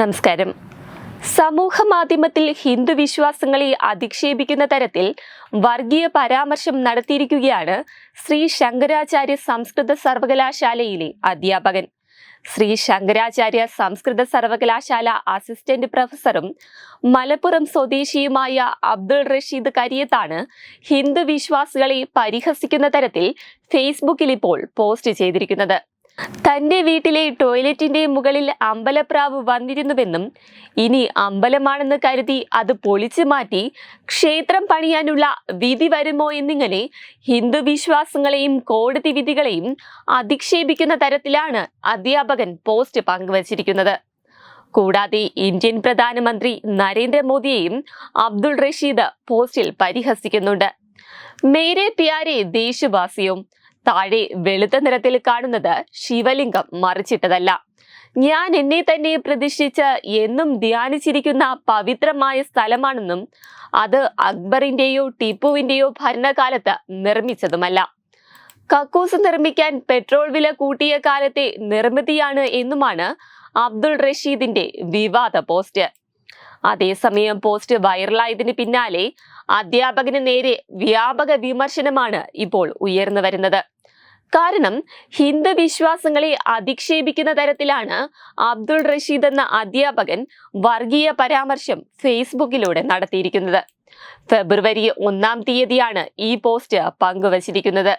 നമസ്കാരം. സമൂഹ മാധ്യമത്തിൽ ഹിന്ദു വിശ്വാസങ്ങളെ അധിക്ഷേപിക്കുന്ന തരത്തിൽ വർഗീയ പരാമർശം നടത്തിയിരിക്കുകയാണ് ശ്രീ ശങ്കരാചാര്യ സംസ്കൃത സർവകലാശാലയിലെ അധ്യാപകൻ. ശ്രീ ശങ്കരാചാര്യ സംസ്കൃത സർവകലാശാല അസിസ്റ്റന്റ് പ്രൊഫസറും മലപ്പുറം സ്വദേശിയുമായ അബ്ദുൾ റഷീദ് കരിയത്താണ് ഹിന്ദു വിശ്വാസികളെ പരിഹസിക്കുന്ന തരത്തിൽ ഫേസ്ബുക്കിൽ ഇപ്പോൾ പോസ്റ്റ് ചെയ്തിരിക്കുന്നത്. തന്റെ വീട്ടിലെ ടോയ്ലറ്റിന്റെ മുകളിൽ അമ്പലപ്രാവ് വന്നിരുന്നുവെന്നും ഇനി അമ്പലമാണെന്ന് കരുതി അത് പൊളിച്ചു മാറ്റി ക്ഷേത്രം പണിയാനുള്ള വിധി വരുമോ എന്നിങ്ങനെ ഹിന്ദു വിശ്വാസങ്ങളെയും കോടതി വിധികളെയും അധിക്ഷേപിക്കുന്ന തരത്തിലാണ് അധ്യാപകൻ പോസ്റ്റ് പങ്കുവച്ചിരിക്കുന്നത്. കൂടാതെ ഇന്ത്യൻ പ്രധാനമന്ത്രി നരേന്ദ്രമോദിയെയും അബ്ദുൾ റഷീദ് പോസ്റ്റിൽ പരിഹസിക്കുന്നുണ്ട്. മേരെ പ്യാരെ ദേശവാസിയും താഴെ വെളുത്ത നിറത്തിൽ കാണുന്നത് ശിവലിംഗം മറിച്ചിട്ടതല്ല. ഞാൻ എന്നെ തന്നെ പ്രതിഷ്ഠിച്ച് എന്നും ധ്യാനിച്ചിരിക്കുന്ന പവിത്രമായ സ്ഥലമാണെന്നും അത് അക്ബറിന്റെയോ ടിപ്പുവിന്റെയോ ഭരണകാലത്ത് നിർമ്മിച്ചതുമല്ല. കക്കൂസ് നിർമ്മിക്കാൻ പെട്രോൾ വില കൂട്ടിയ കാലത്തെ നിർമ്മിതിയാണ് എന്നുമാണ് അബ്ദുൾ റഷീദിന്റെ വിവാദ പോസ്റ്റ്. അതേസമയം പോസ്റ്റ് വൈറലായതിന് പിന്നാലെ അധ്യാപകന് നേരെ വ്യാപക വിമർശനമാണ് ഇപ്പോൾ ഉയർന്നു വരുന്നത്. കാരണം ഹിന്ദു വിശ്വാസങ്ങളെ അധിക്ഷേപിക്കുന്ന തരത്തിലാണ് അബ്ദുൾ റഷീദ് എന്ന അധ്യാപകൻ വർഗീയ പരാമർശം ഫേസ്ബുക്കിലൂടെ നടത്തിയിരിക്കുന്നത്. ഫെബ്രുവരി ഒന്നാം തീയതിയാണ് ഈ പോസ്റ്റ് പങ്കുവച്ചിരിക്കുന്നത്.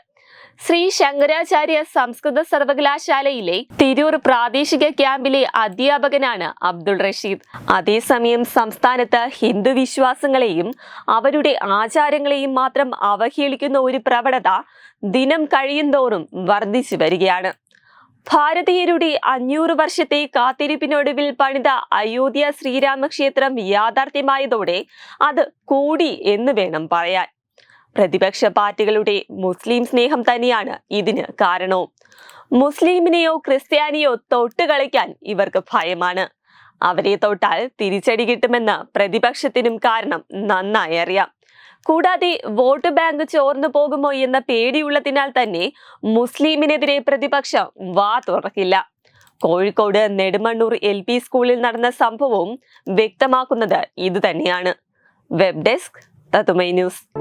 ശ്രീ ശങ്കരാചാര്യ സംസ്കൃത സർവകലാശാലയിലെ തിരൂർ പ്രാദേശിക ക്യാമ്പിലെ അധ്യാപകനാണ് അബ്ദുൾ റഷീദ്. അതേസമയം സംസ്ഥാനത്ത് ഹിന്ദു വിശ്വാസങ്ങളെയും അവരുടെ ആചാരങ്ങളെയും മാത്രം അവഹേളിക്കുന്ന ഒരു പ്രവണത ദിനം കഴിയുന്തോറും വർദ്ധിച്ചു വരികയാണ്. ഭാരതീയരുടെ അഞ്ഞൂറ് വർഷത്തെ കാത്തിരിപ്പിനൊടുവിൽ പണിത അയോധ്യ ശ്രീരാമക്ഷേത്രം യാഥാർത്ഥ്യമായതോടെ അത് കൂടി എന്ന് വേണം പറയാൻ. പ്രതിപക്ഷ പാർട്ടികളുടെ മുസ്ലിം സ്നേഹം തന്നെയാണ് ഇതിന് കാരണവും. മുസ്ലിമിനെയോ ക്രിസ്ത്യാനിയോ തൊട്ട് കളിക്കാൻ ഇവർക്ക് ഭയമാണ്. അവരെ തൊട്ടാൽ തിരിച്ചടി കിട്ടുമെന്ന് പ്രതിപക്ഷത്തിനും കാരണം നന്നായി അറിയാം. കൂടാതെ വോട്ട് ബാങ്ക് ചോർന്നു പോകുമോ എന്ന പേടിയുള്ളതിനാൽ തന്നെ മുസ്ലിമിനെതിരെ പ്രതിപക്ഷം വാ തുറക്കില്ല. കോഴിക്കോട് നെടുമണ്ണൂർ എൽ പി സ്കൂളിൽ നടന്ന സംഭവവും വ്യക്തമാക്കുന്നത് ഇത് തന്നെയാണ് വെബ് ഡെസ്ക് തത്തുമൈ ന്യൂസ്.